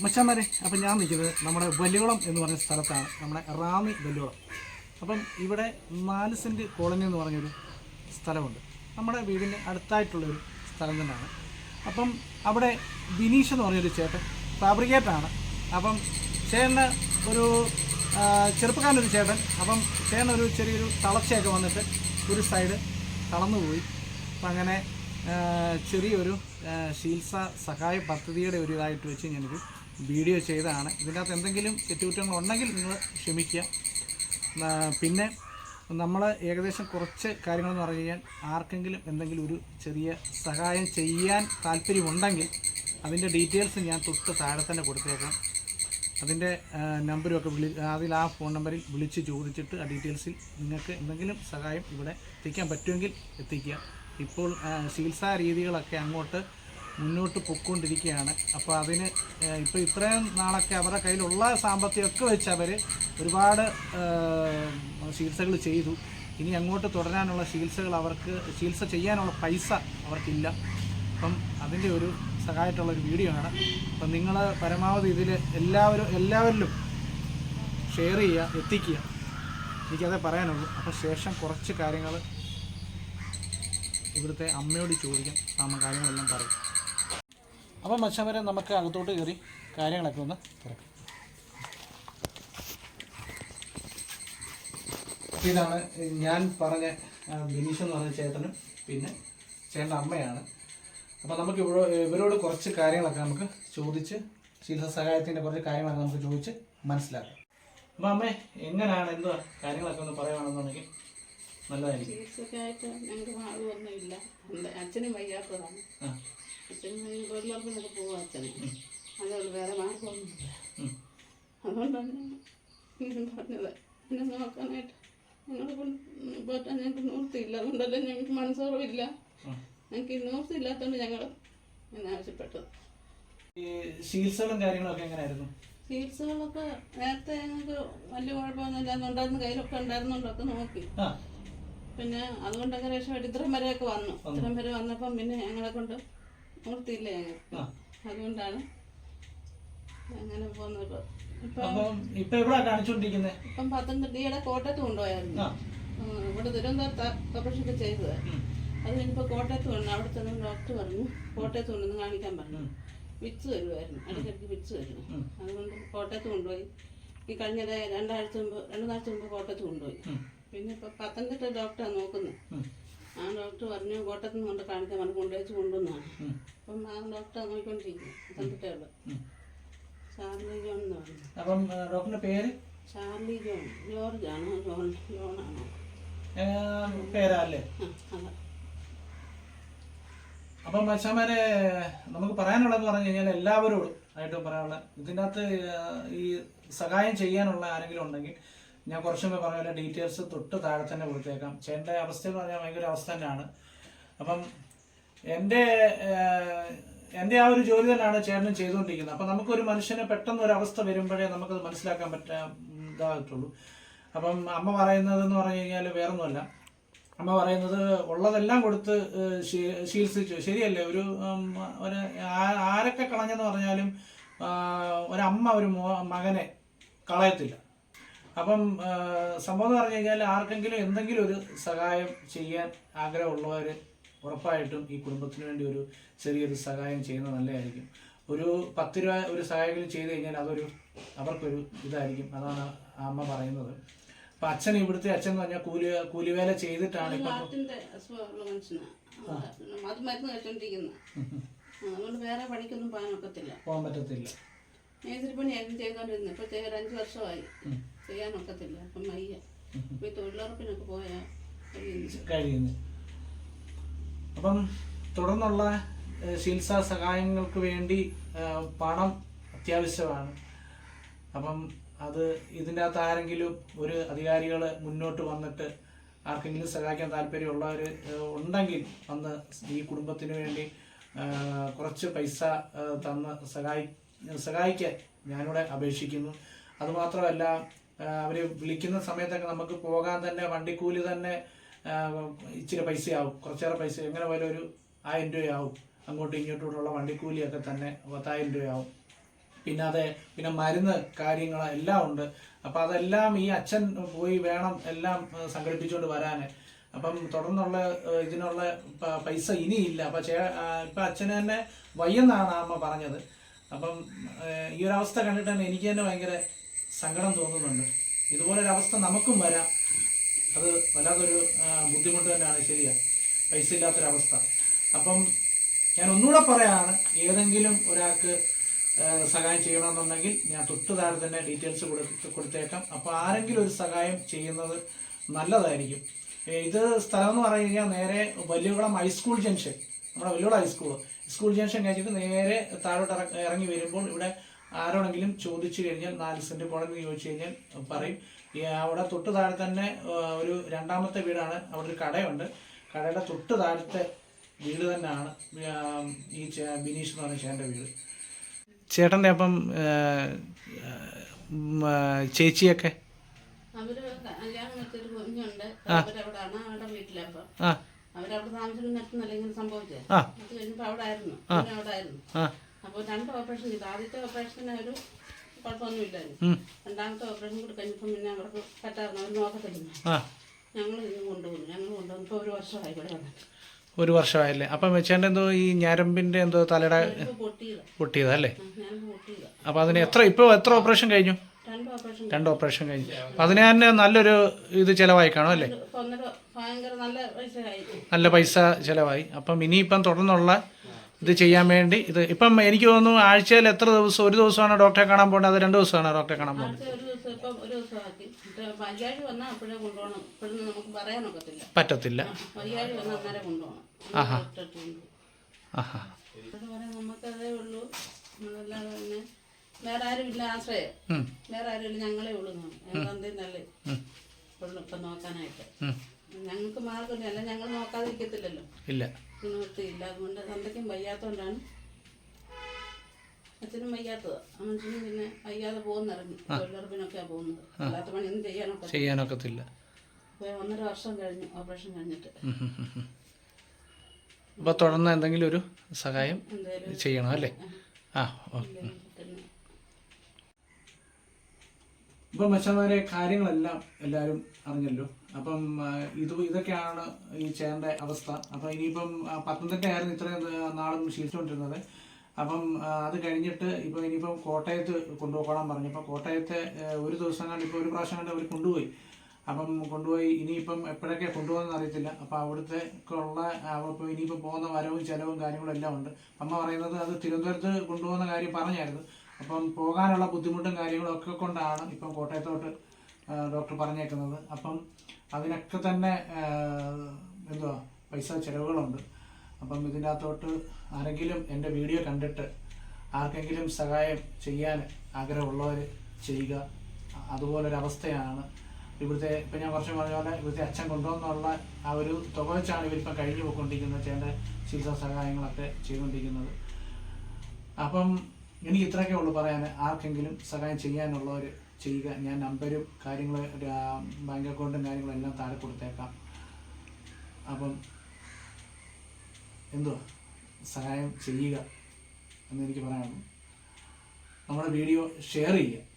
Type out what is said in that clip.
മച്ചാന്മാരെ അപ്പം ഞാൻ നിൽക്കുന്നത് നമ്മുടെ വലികുളം എന്ന് പറഞ്ഞ സ്ഥലത്താണ് നമ്മുടെ റാന്നി വലികുളം അപ്പം ഇവിടെ നാല് സെന്റ് കോളനി എന്ന് പറഞ്ഞൊരു സ്ഥലമുണ്ട്. നമ്മുടെ വീടിന്റെ അടുത്തായിട്ടുള്ളൊരു സ്ഥലം തന്നെയാണ്. അപ്പം അവിടെ ബിനീഷ് എന്ന് പറഞ്ഞൊരു ചേട്ടൻ ഫാബ്രിക്കേറ്ററാണ് അപ്പം ചേട്ടന് ഒരു ചെറുപ്പക്കാരനൊരു ചേട്ടൻ. അപ്പം ചേട്ടൻ ഒരു ചെറിയൊരു തളർച്ചയൊക്കെ വന്നിട്ട് ഒരു സൈഡ് തളർന്നുപോയി. അപ്പം അങ്ങനെ ചെറിയൊരു ശീൽസ സഹായ പദ്ധതിയുടെ ഒരു ഇതായിട്ട് വെച്ച് ഞാനൊരു വീഡിയോ ചെയ്തതാണ് ഇതിനകത്ത് എന്തെങ്കിലും തെറ്റുകുറ്റങ്ങൾ ഉണ്ടെങ്കിൽ നിങ്ങൾ ക്ഷമിക്കുക. പിന്നെ നമ്മൾ ഏകദേശം കുറച്ച് കാര്യങ്ങളെന്ന് പറഞ്ഞു കഴിഞ്ഞാൽ ആർക്കെങ്കിലും എന്തെങ്കിലും ഒരു ചെറിയ സഹായം ചെയ്യാൻ താല്പര്യമുണ്ടെങ്കിൽ അതിന്റെ ഡീറ്റെയിൽസ് ഞാൻ തൊട്ട് താഴെ തന്നെ കൊടുത്തേക്കാം. അതിന്റെ നമ്പരും ഒക്കെ വിളി അതിൽ ആ ഫോൺ നമ്പറിൽ വിളിച്ച് ചോദിച്ചിട്ട് ആ ഡീറ്റെയിൽസിൽ നിങ്ങൾക്ക് എന്തെങ്കിലും സഹായം ഇവിടെ എത്തിക്കാൻ പറ്റുമെങ്കിൽ എത്തിക്കുക. ഇപ്പോൾ ചികിത്സാ രീതികളൊക്കെ അങ്ങോട്ട് മുന്നോട്ട് പൊക്കൊണ്ടിരിക്കുകയാണ് അപ്പോൾ അതിന് ഇപ്പോൾ ഇത്രയും നാളൊക്കെ അവരുടെ കയ്യിലുള്ള സാമ്പത്തികമൊക്കെ വെച്ച് അവർ ഒരുപാട് ചികിത്സകൾ ചെയ്തു. ഇനി അങ്ങോട്ട് തുടരാനുള്ള ചികിത്സകൾ അവർക്ക് ചികിത്സ ചെയ്യാനുള്ള പൈസ അവർക്കില്ല. അപ്പം അതിന്റെ ഒരു സഹായമായിട്ടുള്ളൊരു വീഡിയോ ആണ്. അപ്പം നിങ്ങൾ പരമാവധി ഇതിൽ എല്ലാവരും എല്ലാവരിലും ഷെയർ ചെയ്യുക എത്തിക്കുക. എനിക്കതേ പറയാനുള്ളൂ. അപ്പോൾ ശേഷം കുറച്ച് കാര്യങ്ങൾ ഇവിടുത്തെ അമ്മയോട് ചോദിക്കാം. അമ്മ കാര്യങ്ങളെല്ലാം പറയും. അപ്പം മച്ചവരെ നമുക്ക് അകത്തോട്ട് കയറി കാര്യങ്ങളൊക്കെ ഒന്ന് തിരക്കാം. ഇതാണ് ഞാൻ പറഞ്ഞ ബിനീഷ് എന്ന് പറഞ്ഞ ചേട്ടനും പിന്നെ ചേട്ടന്റെ അമ്മയാണ്. അപ്പോൾ നമുക്ക് ഇവിടെ ഇവരോട് കുറച്ച് കാര്യങ്ങളൊക്കെ നമുക്ക് ചോദിച്ച് ചികിത്സാ സഹായത്തിന്റെ കുറച്ച് കാര്യങ്ങളൊക്കെ നമുക്ക് ചോദിച്ച് മനസ്സിലാക്കാം. അപ്പം അമ്മേ എങ്ങനെയാണ് എന്തുവാ കാര്യങ്ങളൊക്കെ ഒന്ന് പറയുകയാണെന്നുണ്ടെങ്കിൽ നല്ലതായിരിക്കും. ചികിത്സക്കായിട്ട് ഞങ്ങൾക്ക് മാർഗമൊന്നുമില്ല എന്റെ അച്ഛനും വയ്യാത്തതാണ്. അതുകൊണ്ട് വേറെ മാർഗമൊന്നുമില്ല. അതുകൊണ്ടാണ് പറഞ്ഞത്. എന്നെ നോക്കാനായിട്ട് ഞങ്ങളെ കൊണ്ട് പോറ്റാൻ ഞങ്ങൾക്ക് നിവൃത്തിയില്ല അതുകൊണ്ടല്ലേ ഞങ്ങൾക്ക് മനസ്സോറവില്ല. ഞങ്ങൾക്ക് ഞങ്ങൾ ആവശ്യപ്പെട്ടത്. ഈ ചികിത്സകളും കാര്യങ്ങളൊക്കെ എങ്ങനെയായിരുന്നു ചികിത്സകളൊക്കെ നേരത്തെ ഞങ്ങൾക്ക് വലിയ കുഴപ്പമൊന്നുമില്ല ഉണ്ടായിരുന്ന കയ്യിലൊക്കെ ഉണ്ടായിരുന്നുണ്ടൊക്കെ നോക്കി. പിന്നെ അതുകൊണ്ടൊക്കെ രക്ഷപ്പെട്ട് ഇത്രയും വരെയൊക്കെ വന്നു. ഇത്രയും വരെ വന്നപ്പം പിന്നെ ഞങ്ങളെ കൊണ്ട് നിർത്തിയില്ല ഞങ്ങൾക്ക് അതുകൊണ്ടാണ് അങ്ങനെ പോകുന്നത്. ഇപ്പം ഇപ്പം ഇപ്പം എവിടെ ഇപ്പം പത്തനംതിട്ടയുടെ കോട്ടയത്ത് കൊണ്ടുപോയായിരുന്നു. ഇവിടെ തിരുവനന്തപുരത്ത് ഓപ്പറേഷനൊക്കെ ചെയ്തത്. അത് കഴിഞ്ഞപ്പോൾ കോട്ടയത്ത് കൊണ്ട് അവിടെ ചെന്ന് ഡോക്ടർ പറഞ്ഞു കോട്ടയത്ത് കൊണ്ടുവന്ന് കാണിക്കാൻ പറഞ്ഞു. വിച്ച് വരുമായിരുന്നു ഇടയ്ക്കിടയ്ക്ക് വിച്ച് വരുന്നു. അതുകൊണ്ട് കോട്ടയത്ത് കൊണ്ടുപോയി. ഈ കഴിഞ്ഞ ര- രണ്ടാഴ്ച മുമ്പ് രണ്ടു നാഴ്ച മുമ്പ് കോട്ടയത്ത് കൊണ്ടുപോയി. പിന്നെ ഇപ്പൊ പത്തനംതിട്ട ഡോക്ടറാണ് നോക്കുന്നത്. ആ ഡോക്ടർ പറഞ്ഞു കോട്ടയത്ത് നിന്ന് കൊണ്ട് കാണിക്കാൻ പറഞ്ഞു കൊണ്ടുവച്ച് കൊണ്ടുവന്നാണ്. അപ്പം ആ ഡോക്ടർ നോക്കിക്കൊണ്ടിരിക്കുന്നു. ചാർലി ജോൺ എന്ന് പറഞ്ഞു. അപ്പം ഡോക്ടറിന്റെ പേര്? Charlie John. ജോർജ് ആണോ ജോൺ ജോൺ ആ, പേരാ അല്ലേ അപ്പം മച്ചാമാരെ നമുക്ക് പറയാനുള്ളതെന്ന് പറഞ്ഞു കഴിഞ്ഞാൽ എല്ലാവരോടും ആയിട്ട് പറയാനുള്ള ഇതിനകത്ത് അകത്ത് ഈ സഹായം ചെയ്യാനുള്ള ആരെങ്കിലും ഉണ്ടെങ്കിൽ ഞാൻ കുറച്ചുകൂടെ പറഞ്ഞ ഡീറ്റെയിൽസ് തൊട്ട് താഴെ തന്നെ കൊടുത്തേക്കാം. ചേട്ടന്റെ അവസ്ഥ എന്ന് പറഞ്ഞാൽ ഭയങ്കര അവസ്ഥ തന്നെയാണ്. അപ്പം എന്റെ എന്റെ ആ ഒരു ജോലി തന്നെയാണ് ചേട്ടനും ചെയ്തുകൊണ്ടിരിക്കുന്നത്. അപ്പം നമുക്കൊരു മനുഷ്യന് പെട്ടെന്ന് ഒരു അവസ്ഥ വരുമ്പോഴേ നമുക്കത് മനസ്സിലാക്കാൻ പറ്റാ ഇതാകത്തുള്ളൂ. അപ്പം അമ്മ പറയുന്നതെന്ന് പറഞ്ഞു കഴിഞ്ഞാൽ വേറൊന്നുമല്ല. അമ്മ പറയുന്നത് ഉള്ളതെല്ലാം കൊടുത്ത് ചികിത്സിച്ചു ശരിയല്ലേ? ഒരു ഒരു ആരൊക്കെ കളഞ്ഞെന്ന് പറഞ്ഞാലും ഒരമ്മ ഒരു മകനെ കളയത്തില്ല. അപ്പം സംഭവം എന്ന് പറഞ്ഞു കഴിഞ്ഞാൽ ആർക്കെങ്കിലും എന്തെങ്കിലും ഒരു സഹായം ചെയ്യാൻ ആഗ്രഹമുള്ളവർ ഉറപ്പായിട്ടും ഈ കുടുംബത്തിന് വേണ്ടി ഒരു ചെറിയൊരു സഹായം ചെയ്യുന്നത് നല്ലതായിരിക്കും. ഒരു പത്ത് രൂപ ഒരു സഹായം ചെയ്തു കഴിഞ്ഞാൽ അതൊരു അവർക്കൊരു ഇതായിരിക്കും. അതാണ് അമ്മ പറയുന്നത്. അപ്പൊ അച്ഛൻ ഇവിടുത്തെ അച്ഛൻ എന്ന് പറഞ്ഞാൽ കൂലി കൂലിവേല ചെയ്തിട്ടാണ് അതുകൊണ്ട് വേറെ പണിക്കൊന്നും പോകാൻ ഒക്കത്തില്ല. പോകാൻ പറ്റത്തില്ല. മേസ്തിരി പണിയായിരുന്നു ചെയ്തോണ്ടിരുന്നത് ഇപ്പൊ ഒരു അഞ്ച് വർഷമായി. ചെയ്യാൻ ഒക്കത്തില്ല. അപ്പം വയ്യ. ഇപ്പൊ ഈ തൊഴിലുറപ്പിനൊക്കെ പോയാൽ കഴിയുന്നു അപ്പം തുടർന്നുള്ള ചികിത്സാ സഹായങ്ങൾക്ക് വേണ്ടി പണം അത്യാവശ്യമാണ്. അപ്പം അത് ഇതിന്റെ അകത്ത് ആരെങ്കിലും ഒരു അധികാരികൾ മുന്നോട്ട് വന്നിട്ട് ആർക്കെങ്കിലും സഹായിക്കാൻ താല്പര്യമുള്ളവർ ഉണ്ടെങ്കിൽ വന്ന് ഈ കുടുംബത്തിന് വേണ്ടി കുറച്ച് പൈസ തന്ന് സഹായി സഹായിക്കാൻ ഞാനിവിടെ അപേക്ഷിക്കുന്നു. അതുമാത്രമല്ല അവർ വിളിക്കുന്ന സമയത്തൊക്കെ നമുക്ക് പോകാൻ തന്നെ വണ്ടിക്കൂലി തന്നെ ഇച്ചിരി പൈസയാവും. കുറച്ചേറെ പൈസ എങ്ങനെ പോയാലും ഒരു ആയിരം രൂപയാവും. അങ്ങോട്ടും ഇങ്ങോട്ടുമുള്ള വണ്ടിക്കൂലിയൊക്കെ തന്നെ പത്തായിരം രൂപയാവും. പിന്നെ അതെ പിന്നെ മരുന്ന് കാര്യങ്ങൾ എല്ലാം ഉണ്ട്. അപ്പം അതെല്ലാം ഈ അച്ഛൻ പോയി വേണം എല്ലാം സംഘടിപ്പിച്ചുകൊണ്ട് വരാൻ അപ്പം തുടർന്നുള്ള ഇതിനുള്ള പൈസ ഇനിയില്ല. അപ്പം ചേ ഇപ്പം അച്ഛന് തന്നെ വയ്യെന്നാണ് അമ്മ പറഞ്ഞത്. അപ്പം ഈ ഒരു അവസ്ഥ കണ്ടിട്ട് തന്നെ എനിക്ക് തന്നെ ഭയങ്കര സങ്കടം തോന്നുന്നുണ്ട്. ഇതുപോലൊരവസ്ഥ നമുക്കും വരാം. അത് വല്ലാത്തൊരു ബുദ്ധിമുട്ട് തന്നെയാണ്. ശരിയാ. പൈസ ഇല്ലാത്തൊരവസ്ഥ അപ്പം ഞാൻ ഒന്നുകൂടെ പറയാണ് ഏതെങ്കിലും ഒരാൾക്ക് സഹായം ചെയ്യണമെന്നുണ്ടെങ്കിൽ ഞാൻ തൊട്ട് താഴെ തന്നെ ഡീറ്റെയിൽസ് കൊടുത്ത് കൊടുത്തേക്കാം. അപ്പോൾ ആരെങ്കിലും ഒരു സഹായം ചെയ്യുന്നത് നല്ലതായിരിക്കും. ഇത് സ്ഥലം എന്ന് പറഞ്ഞു കഴിഞ്ഞാൽ നേരെ വലിയകുളം ഹൈസ്കൂൾ ജംഗ്ഷൻ നമ്മുടെ വലിയകുളം ഹൈസ്കൂൾ സ്കൂൾ ജംഗ്ഷൻ കഴിഞ്ഞിട്ട് നേരെ താഴോട്ട് ഇറങ്ങി വരുമ്പോൾ ഇവിടെ ആരോടെങ്കിലും ചോദിച്ചു കഴിഞ്ഞാൽ നാല് സെന്റ് കോളനി ചോദിച്ചു കഴിഞ്ഞാൽ പറയും. ഈ അവിടെ തൊട്ട് താഴെ തന്നെ ഒരു രണ്ടാമത്തെ വീടാണ്. അവിടെ ഒരു കടയുണ്ട്. കടയുടെ തൊട്ട് താഴത്തെ വീട് തന്നെയാണ് ഈ ബിനീഷ് എന്ന് പറയുന്ന ചേട്ടന്റെ വീട്. ചേട്ടന്റെ അപ്പം ചേച്ചിയൊക്കെ? അവർ കല്യാണം വെച്ചൊരു കുഞ്ഞുണ്ട്. അവരവിടാണ് അവരുടെ വീട്ടിലപ്പം ആ. അവരവിടെ താമസിക്കുന്നിടത്തുനിന്നല്ല ഇങ്ങനെ സംഭവിച്ചത് അത് കഴിഞ്ഞപ്പോ അവിടെ ആയിരുന്നു അവിടെ ആയിരുന്നു അപ്പോൾ രണ്ട് ഓപ്പറേഷൻ ചെയ്തു ആദ്യത്തെ ഓപ്പറേഷന് ഒരു കുഴപ്പമൊന്നുമില്ലായിരുന്നു. ഉം. രണ്ടാമത്തെ ഓപ്പറേഷൻ കൂടി കഴിഞ്ഞപ്പോൾ പിന്നെ അവർക്ക് പറ്റാറുണ്ട് അവർ നോക്കത്തില്ല. ഞങ്ങൾ ഇന്ന് കൊണ്ടുപോകുന്നു ഞങ്ങൾ കൊണ്ടുവന്നപ്പോൾ ഒരു വർഷമായി ഇവിടെ വന്നിട്ട്. ഒരു വർഷമായല്ലേ? അപ്പം ചേട്ടൻ എന്തോ ഈ ഞാരമ്പിന്റെ എന്തോ തലയുടെ ഇപ്പോൾ പൊട്ടിയതല്ലേ അപ്പം അതിന് എത്ര ഇപ്പോൾ എത്ര ഓപ്പറേഷൻ കഴിഞ്ഞു? രണ്ട് ഓപ്പറേഷൻ കഴിഞ്ഞു. അപ്പം അതിന് തന്നെ നല്ലൊരു ഇത് ചിലവായി കാണും അല്ലേ നല്ല പൈസ ചിലവായി. അപ്പം ഇനിയിപ്പം തുടർന്നുള്ള ഇത് ചെയ്യാൻ വേണ്ടി. ഇത് ഇപ്പം എനിക്ക് തോന്നുന്നു ആഴ്ചയിൽ എത്ര ദിവസം ഒരു ദിവസമാണ് ഡോക്ടറെ കാണാൻ പോകേണ്ടത് അത് രണ്ട് ദിവസമാണ് ഡോക്ടറെ കാണാൻ പോകുന്നത്? പറ്റത്തില്ല. ആഹാ. ആഹാ. വേറെ ആരും ഇല്ല ആശ്രയം. ഉം, വേറെ ആരും ഇല്ല ഞങ്ങളേ ഉള്ളൂ നല്ലേ ഉള്ളു ഇപ്പം നോക്കാനായിട്ട്. ഞങ്ങൾക്ക് മാർഗമില്ല. അല്ല ഞങ്ങൾ നോക്കാതിരിക്കത്തില്ലല്ലോ. ഇല്ല. നിവൃത്തിയില്ല അതുകൊണ്ട് തന്തയ്ക്കും വയ്യാത്തോണ്ടാണ്. അച്ഛനും വയ്യാത്തത്. അമ്മച്ചനും പിന്നെ വയ്യാതെ പോകുന്നിറങ്ങി. തൊഴിലുറപ്പിനൊക്കെയാണ് പോകുന്നത്. അല്ലാത്ത പണിയൊന്നും ചെയ്യാനൊക്കെ ചെയ്യാനൊക്കത്തില്ല. ഒന്നര വർഷം കഴിഞ്ഞു. ഓപ്പറേഷൻ കഴിഞ്ഞിട്ട്. അപ്പോൾ തുടർന്ന് എന്തെങ്കിലും ഒരു സഹായം ചെയ്യണം അല്ലേ? ആ. ഓക്കെ ഇപ്പൊ ഇപ്പം മച്ചന്മാരെ കാര്യങ്ങളെല്ലാം എല്ലാവരും അറിഞ്ഞല്ലോ. അപ്പം ഇത് ഇതൊക്കെയാണ് ഈ ചേന്റെ അവസ്ഥ. അപ്പം ഇനിയിപ്പം പത്തനംതിട്ട ആയിരുന്നു ഇത്രയും നാളും ശീലിച്ചുകൊണ്ടിരുന്നത്. അപ്പം അത് കഴിഞ്ഞിട്ട് ഇപ്പം ഇനിയിപ്പം കോട്ടയത്ത് കൊണ്ടുപോകണം പറഞ്ഞു അപ്പം കോട്ടയത്തെ ഒരു ദിവസം കണ്ട് ഇപ്പോൾ ഒരു പ്രാവശ്യം കണ്ട് അവർ കൊണ്ടുപോയി. അപ്പം കൊണ്ടുപോയി ഇനിയിപ്പം എപ്പോഴൊക്കെ കൊണ്ടുപോകുന്ന അറിയത്തില്ല. അപ്പം അവിടുത്തെ ഉള്ള അപ്പോൾ ഇനിയിപ്പം പോകുന്ന വരവും ചെലവും കാര്യങ്ങളും എല്ലാം ഉണ്ട്. അമ്മ പറയുന്നത് അത് തിരുവനന്തപുരത്ത് കൊണ്ടുപോകുന്ന കാര്യം പറഞ്ഞായിരുന്നു. അപ്പം പോകാനുള്ള ബുദ്ധിമുട്ടും കാര്യങ്ങളും ഒക്കെ കൊണ്ടാണ് ഇപ്പം കോട്ടയത്തോട്ട് ഡോക്ടർ പറഞ്ഞേക്കുന്നത്. അപ്പം അതിനൊക്കെ തന്നെ എന്തോ എന്തുവാ പൈസ ചിലവുകളുണ്ട്. അപ്പം ഇതിനകത്തോട്ട് ആരെങ്കിലും എന്റെ വീഡിയോ കണ്ടിട്ട് ആർക്കെങ്കിലും സഹായം ചെയ്യാൻ ആഗ്രഹമുള്ളവർ ചെയ്യുക. അതുപോലൊരവസ്ഥയാണ് ഇവിടുത്തെ ഇപ്പം ഞാൻ കുറച്ച് പറഞ്ഞ പോലെ ഇവിടുത്തെ അച്ഛൻ കൊണ്ടുവന്നുള്ള ആ ഒരു തുക വെച്ചാണ് ഇവരിപ്പം കഴിഞ്ഞു പോയിക്കൊണ്ടിരിക്കുന്നത് ചേട്ടന്റെ ചികിത്സാ സഹായങ്ങളൊക്കെ ചെയ്തുകൊണ്ടിരിക്കുന്നത്. അപ്പം എനിക്ക് ഇത്രയൊക്കെ ഉള്ളൂ പറയാൻ. ആർക്കെങ്കിലും സഹായം ചെയ്യാനുള്ളവർ ചെയ്യുക. ഞാൻ നമ്പരും കാര്യങ്ങൾ ബാങ്ക് അക്കൗണ്ടും കാര്യങ്ങളും എല്ലാം താഴെ കൊടുത്തേക്കാം. അപ്പം എന്തോ സഹായം ചെയ്യുക എന്ന് എനിക്ക് പറയാനുള്ളൂ. നമ്മുടെ വീഡിയോ ഷെയർ ചെയ്യുക.